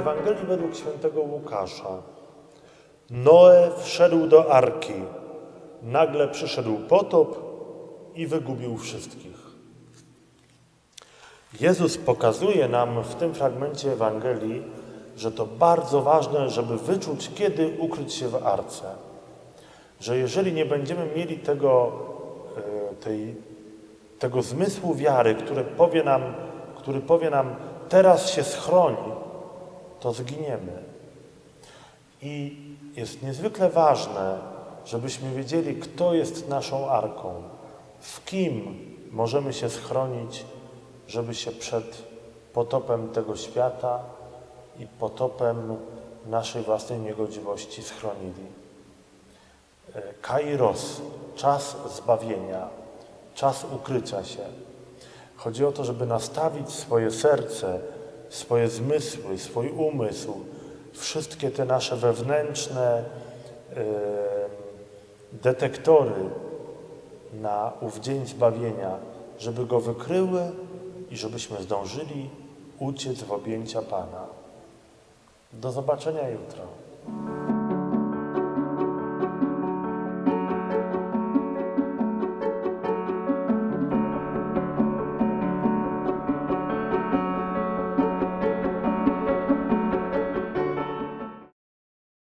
Ewangelii według świętego Łukasza Noe wszedł do arki. Nagle przyszedł potop i wygubił wszystkich. Jezus pokazuje nam w tym fragmencie Ewangelii, że to bardzo ważne, żeby wyczuć, kiedy ukryć się w arce. Że jeżeli nie będziemy mieli tego, e, tej, tego zmysłu wiary, który powie, nam, który powie nam, teraz się schroni, to zginiemy. I jest niezwykle ważne, żebyśmy wiedzieli, kto jest naszą arką, w kim możemy się schronić, żeby się przed potopem tego świata i potopem naszej własnej niegodziwości schronili. E, Kairos, czas zbawienia, czas ukrycia się. Chodzi o to, żeby nastawić swoje serce, swoje zmysły, swój umysł, wszystkie te nasze wewnętrzne detektory na ów dzień zbawienia, żeby go wykryły i żebyśmy zdążyli uciec w objęcia Pana. Do zobaczenia jutro.